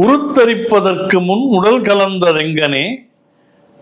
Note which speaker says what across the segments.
Speaker 1: உருத்தரிப்பதற்கு முன் உடல் கலந்ததெங்கனே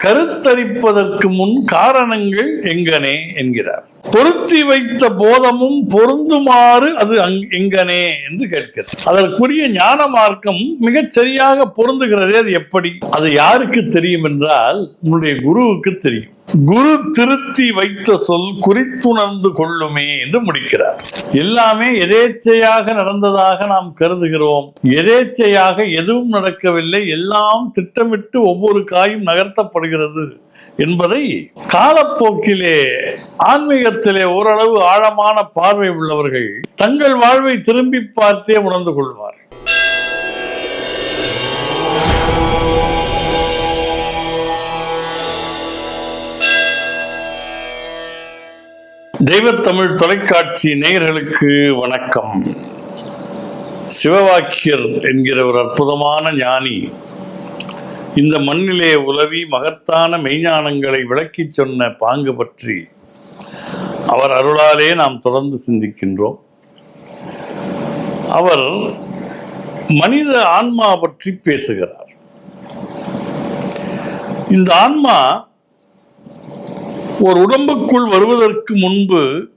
Speaker 1: கருத்தரிப்பதற்கு முன் காரணங்கள் எங்கனே? என்கிறார். பொருத்தி வைத்த போதமும் பொருந்துமாறு அது அங்- எங்கனே? என்று கேட்கிறார். அதற்குரிய ஞான மார்க்கம் மிகச் சரியாக பொருந்துகிறதே அது எப்படி? அது யாருக்கு தெரியும் என்றால் உன்னுடைய குருவுக்கு தெரியும். குரு திருத்தி வைத்த சொல் குறித்துணர்ந்து கொள்ளுமே என்று முடிக்கிறார். எல்லாமே எதேச்சையாக நடந்ததாக நாம் கருதுகிறோம். எதேச்சையாக எதுவும் நடக்கவில்லை. எல்லாம் திட்டமிட்டு ஒவ்வொரு காயும் நகர்த்தப்படுகிறது என்பதை காலப்போக்கிலே ஆன்மீகத்திலே ஓரளவு ஆழமான பார்வை உள்ளவர்கள் தங்கள் வாழ்வை திரும்பி பார்த்தே உணர்ந்து கொள்வார் தெய்வத்தமிழ் தொலைக்காட்சி நேயர்களுக்கு வணக்கம். சிவவாக்கியர் என்கிற ஒரு அற்புதமான ஞானி இந்த மண்ணிலே உலவி மகத்தான மெய்ஞானங்களை விளக்கிச் சொன்ன பாங்கு பற்றி அவர் அருளாலே நாம் தொடர்ந்து சிந்திக்கின்றோம். அவர் மனித ஆன்மா பற்றி பேசுகிறார். இந்த ஆன்மா ஒரு உடம்புக்குள் வருவதற்கு முன்பு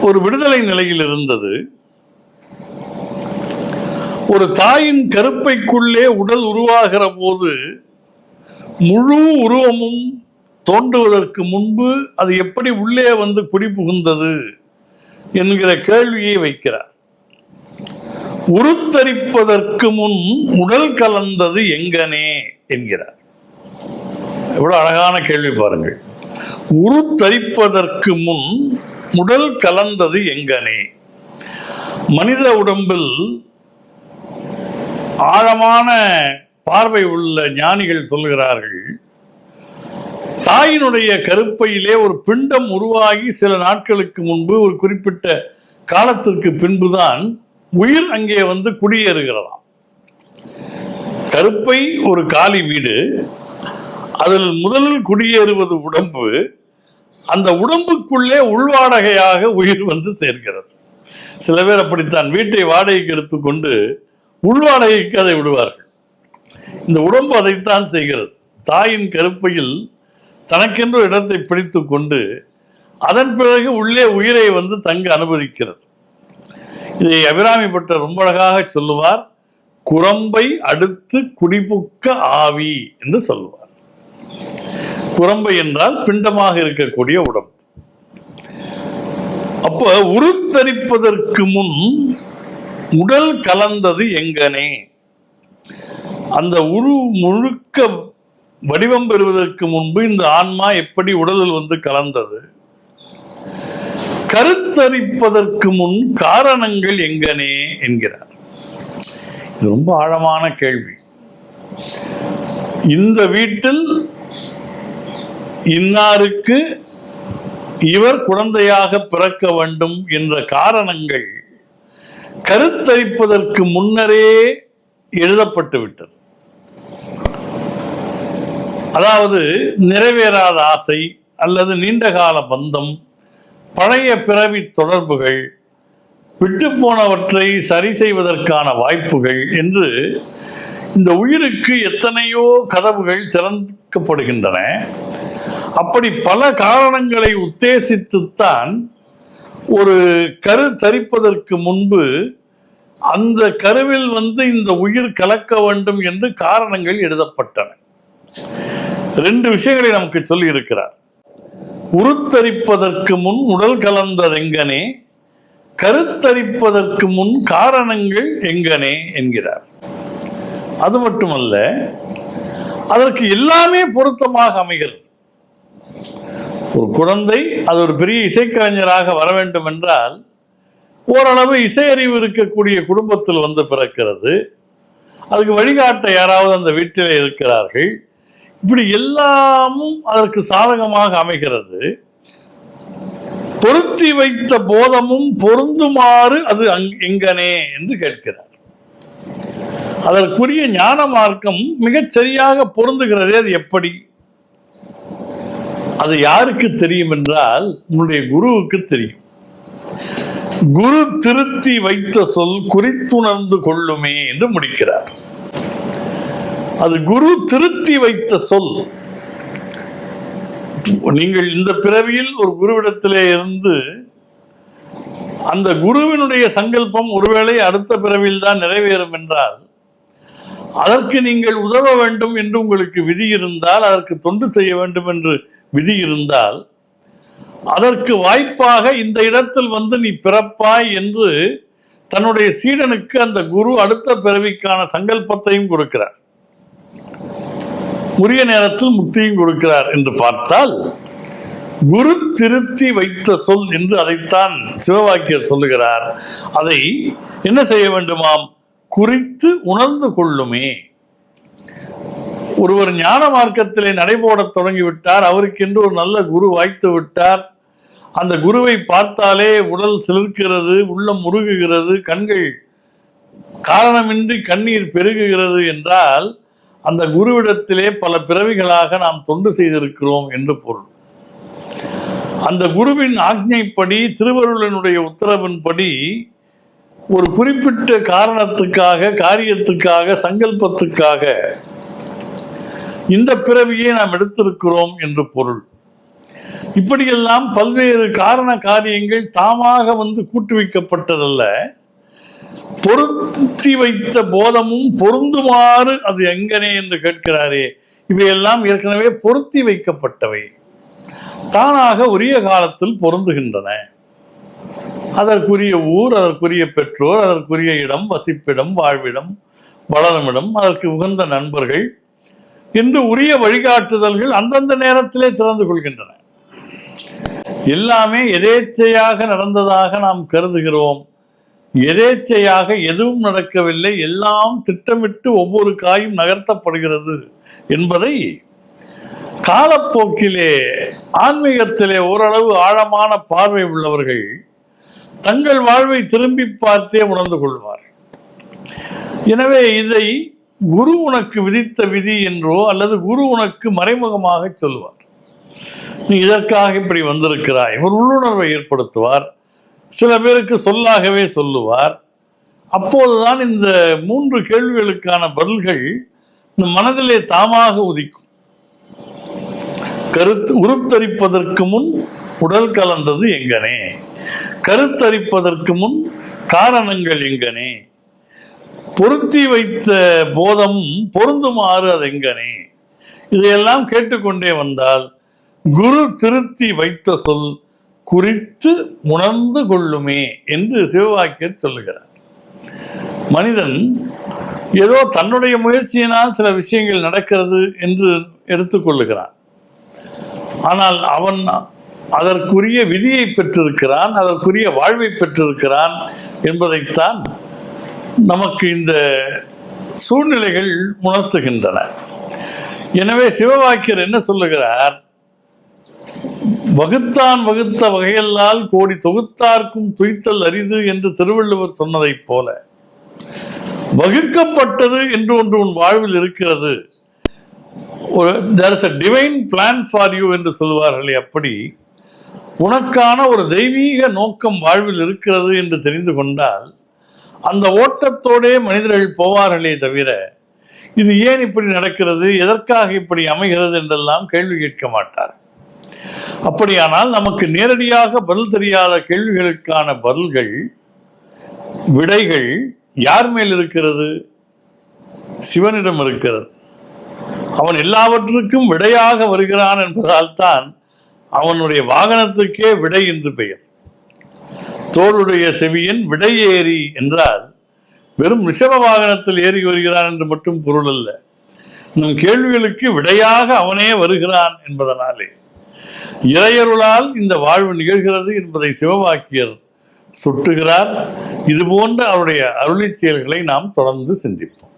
Speaker 1: ஒரு விடுதலை நிலையில் இருந்தது. ஒரு தாயின் கருப்பைக்குள்ளே உடல் உருவாகிற போது முழு உருவமும் தோன்றுவதற்கு முன்பு அது எப்படி உள்ளே வந்து குடிபுகுந்தது என்கிற கேள்வியை வைக்கிறார். உருத்தரிப்பதற்கு முன் உடல் கலந்தது எங்கனே என்கிறார். எவ்வளவு அழகான கேள்வி பாருங்கள். உருத்தரிப்பதற்கு முன் உடல் கலந்தது எங்கனே? மனித உடம்பில் ஆழமான பார்வை உள்ள ஞானிகள் சொல்கிறார்கள் தாயினுடைய கருப்பையிலே ஒரு பிண்டம் உருவாகி சில நாட்களுக்கு முன்பு ஒரு குறிப்பிட்ட காலத்திற்கு பின்புதான் உயிர் அங்கே வந்து குடியேறுகிறதாம். கருப்பை ஒரு காலி வீடு அதில் முதலில் குடியேறுவது உடம்பு அந்த உடம்புக்குள்ளே உள்வாடகையாக உயிர் வந்து சேர்க்கிறது சில பேர் அப்படித்தான் வீட்டை வாடகைக்கு எடுத்துக்கொண்டு உள்வாடகைக்கு அதை விடுவார்கள். இந்த உடம்பு அதைத்தான் செய்கிறது. தாயின் கருப்பையில் தனக்கென்று இடத்தை பிடித்து கொண்டு அதன் பிறகு உள்ளே உயிரை வந்து தங்க அனுமதிக்கிறது. இதை அபிராமி பட்டர் ரொம்ப அழகாக சொல்லுவார் குரம்பை அடுத்து குடிபுக்க ஆவி என்று சொல்லுவார். குரம்பை என்றால் பிண்டமாக இருக்கக்கூடிய உடம்பு. அப்ப உருத்தரிப்பதற்கு முன் உடல் கலந்தது எங்கனே? அந்த உரு முழுக்க வடிவம் பெறுவதற்கு முன்பு இந்த ஆன்மா எப்படி உடலில் வந்து கலந்தது? கருத்தரிப்பதற்கு முன் காரணங்கள் எங்கனே? என்கிறார். இது ரொம்ப ஆழமான கேள்வி. இந்த வீட்டில் இன்னாருக்கு இவர் குழந்தையாக பிறக்க வேண்டும் என்ற காரணங்கள் கருத்தரிப்பதற்கு முன்னரே எழுதப்பட்டு விட்டது. அதாவது நிறைவேறாத ஆசை அல்லது நீண்டகால பந்தம் பழைய பிறவி தொடர்புகள் விட்டு போனவற்றை சரி செய்வதற்கான வாய்ப்புகள் என்று இந்த உயிருக்கு எத்தனையோ கதவுகள் திறக்கப்படுகின்றன அப்படி பல காரணங்களை உத்தேசித்துத்தான் ஒரு கரு தரிப்பதற்கு முன்பு அந்த கருவில் வந்து இந்த உயிர் கலக்க வேண்டும் என்று காரணங்கள் எழுதப்பட்டன. ரெண்டு விஷயங்களை நமக்கு சொல்லி இருக்கிறார் உருத்தரிப்பதற்கு முன் உடல் கலந்ததெங்கனே கருத்தரிப்பதற்கு முன் காரணங்கள் எங்கனே என்கிறார். அது மட்டுமல்ல அதற்கு எல்லாமே பொருத்தமாக அமைகிறது. ஒரு குழந்தை அது ஒரு பெரிய இசைக்கலைஞராக வர வேண்டும் என்றால் ஓரளவு இசையறிவு இருக்கக்கூடிய குடும்பத்தில் வந்து பிறக்கிறது. அதுக்கு வழிகாட்ட யாராவது அந்த வீட்டில் இருக்கிறார்கள். இப்படி எல்லாமும் அதற்கு சாதகமாக அமைகிறது. பொருத்தி வைத்த போதமும் பொருந்துமாறு அது அங் எங்கனே என்று கேட்கிறார். அதற்குரிய ஞான மார்க்கம் மிகச் சரியாக பொருந்துகிறதே அது எப்படி? அது யாருக்கு தெரியும் என்றால் உன்னுடைய குருவுக்கு தெரியும். குரு திருத்தி வைத்த சொல் குறித்துணர்ந்து கொள்ளுமே என்று முடிக்கிறார். அது குரு திருத்தி வைத்த சொல். நீங்கள் இந்த பிறவியில் ஒரு குருவிடத்திலே இருந்து அந்த குருவினுடைய சங்கல்பம் ஒருவேளை அடுத்த பிறவியில் தான் நிறைவேறும் என்றால் அதற்கு நீங்கள் உதவ வேண்டும் என்று உங்களுக்கு விதி இருந்தால் அதற்கு தொண்டு செய்ய வேண்டும் என்று விதி இருந்தால் அதற்கு வாய்ப்பாக இந்த இடத்தில் வந்து நீ பிறப்பாய் என்று தன்னுடைய சீடனுக்கு அந்த குரு அடுத்த பிறவிக்கான சங்கல்பத்தையும் கொடுக்கிறார். உரிய நேரத்தில் முக்தியும் கொடுக்கிறார் என்று பார்த்தால் குரு திருத்தி வைத்த சொல் என்று அதைத்தான் சிவவாக்கியர் சொல்லுகிறார். அதை என்ன செய்ய வேண்டுமாம்? குறித்து உணர்ந்து கொள்ளுமே. ஒருவர் ஞான மார்க்கத்திலே நடைபோடத் தொடங்கிவிட்டார். அவருக்கென்று ஒரு நல்ல குரு வாய்த்து விட்டார். அந்த குருவை பார்த்தாலே உடல் சிலிர்க்கிறது உள்ளம் முருகுகிறது கண்கள் காரணமின்றி கண்ணீர் பெருகுகிறது என்றால் அந்த குருவிடத்திலே பல பிறவிகளாக நாம் தொண்டு செய்திருக்கிறோம் என்று பொருள். அந்த குருவின் ஆக்ஞைப்படி திருவருளனுடைய உத்தரவின்படி ஒரு குறிப்பிட்ட காரணத்துக்காக காரியத்துக்காக சங்கல்பத்துக்காக இந்த பிறவியை நாம் எடுத்திருக்கிறோம் என்று பொருள். இப்படியெல்லாம் பல்வேறு காரண காரியங்கள் தாமாக வந்து கூட்டு வைக்கப்பட்டதல்ல. பொருத்தி வைத்த போதமும் பொருந்துமாறு அது எங்கனே என்று கேட்கிறாரே. இவையெல்லாம் ஏற்கனவே பொருத்தி வைக்கப்பட்டவை. தானாக உரிய காலத்தில் பொருந்துகின்றன. அதற்குரிய ஊர் அதற்குரிய பெற்றோர் அதற்குரிய இடம் வசிப்பிடம் வாழ்விடம் வளருமிடம் அதற்கு உகந்த நண்பர்கள் என்று உரிய வழிகாட்டுதல்கள் அந்தந்த நேரத்திலே திறந்து கொள்கின்றன. எல்லாமே எதேச்சையாக நடந்ததாக நாம் கருதுகிறோம். எதேச்சையாக எதுவும் நடக்கவில்லை. எல்லாம் திட்டமிட்டு ஒவ்வொரு காயும் நகர்த்தப்படுகிறது என்பதை காலப்போக்கிலே ஆன்மீகத்திலே ஓரளவு ஆழமான பார்வை உள்ளவர்கள் தங்கள் வாழ்வை திரும்பி பார்த்தே உணர்ந்து கொள்வார். எனவே இதை குரு உனக்கு விதித்த விதி என்றோ அல்லது குரு உனக்கு மறைமுகமாக சொல்லுவார் நீ இதற்காக இப்படி வந்திருக்கிறாய். ஒரு உள்ளுணர்வை ஏற்படுத்துவார். சில பேருக்கு சொல்லாகவே சொல்லுவார். அப்போதுதான் இந்த மூன்று கேள்விகளுக்கான பதில்கள் இந்த மனதிலே தாமாக உதிக்கும். கருத்து உருத்தரிப்பதற்கு முன் உடல் கலந்தது எங்கனே? கருத்தரிப்பதற்கு முன் காரணங்கள் எங்கனே? பொருத்தி வைத்த போதம் பொருந்துமாறு அது எங்கனே? இதையெல்லாம் கேட்டுக்கொண்டே வந்தால் குரு திருத்தி வைத்த சொல் குறித்து உணர்ந்து கொள்ளுமே என்று சிவவாக்கியர் சொல்லுகிறார். மனிதன் ஏதோ தன்னுடைய முயற்சியினால் சில விஷயங்கள் நடக்கிறது என்று எடுத்துக்கொள்ளுகிறான். ஆனால் அவன் அதற்குரிய விதியை பெற்றிருக்கிறான் அதற்குரிய வாழ்வை பெற்றிருக்கிறான் என்பதைத்தான் நமக்கு இந்த சூழ்நிலைகள் உணர்த்துகின்றன. எனவே சிவவாக்கியர் என்ன சொல்லுகிறார்? வகுத்தான் வகுத்த வகையல்லால் கோடி தொகுத்தார்க்கும் துய்த்தல் அரிது என்று திருவள்ளுவர் சொன்னதைப் போல வகுக்கப்பட்டது என்று ஒன்று உன் வாழ்வில் இருக்கிறது. ஒரு there is a divine plan for you என்று சொல்வார்களே அப்படி உனக்கான ஒரு தெய்வீக நோக்கம் வாழ்வில் இருக்கிறது என்று தெரிந்து கொண்டால் அந்த ஓட்டத்தோடே மனிதர்கள் போவார்களே தவிர இது ஏன் இப்படி நடக்கிறது எதற்காக இப்படி அமைகிறது என்றெல்லாம் கேள்வி கேட்க மாட்டார். அப்படியானால் நமக்கு நேரடியாக பதில் தெரியாத கேள்விகளுக்கான பதில்கள் விடைகள் யார் மேல் இருக்கிறது? சிவனிடம் இருக்கிறது. அவன் எல்லாவற்றுக்கும் விடையாக வருகிறான் என்பதால் தான் அவனுடைய வாகனத்துக்கே விடை என்று பெயர். தோளுடைய விடை ஏறி என்றால் வெறும் ரிஷப வாகனத்தில் ஏறி வருகிறான் என்று மட்டும் பொருள் அல்ல. நம் கேள்விகளுக்கு விடையாக அவனே வருகிறான் என்பதனாலே. இறையருளால் இந்த வாழ்வு நிகழ்கிறது என்பதை சிவவாக்கியர் சுட்டுகிறார். இது போன்ற அவருடைய அருளிச் செயல்களை நாம் தொடர்ந்து சிந்திப்போம்.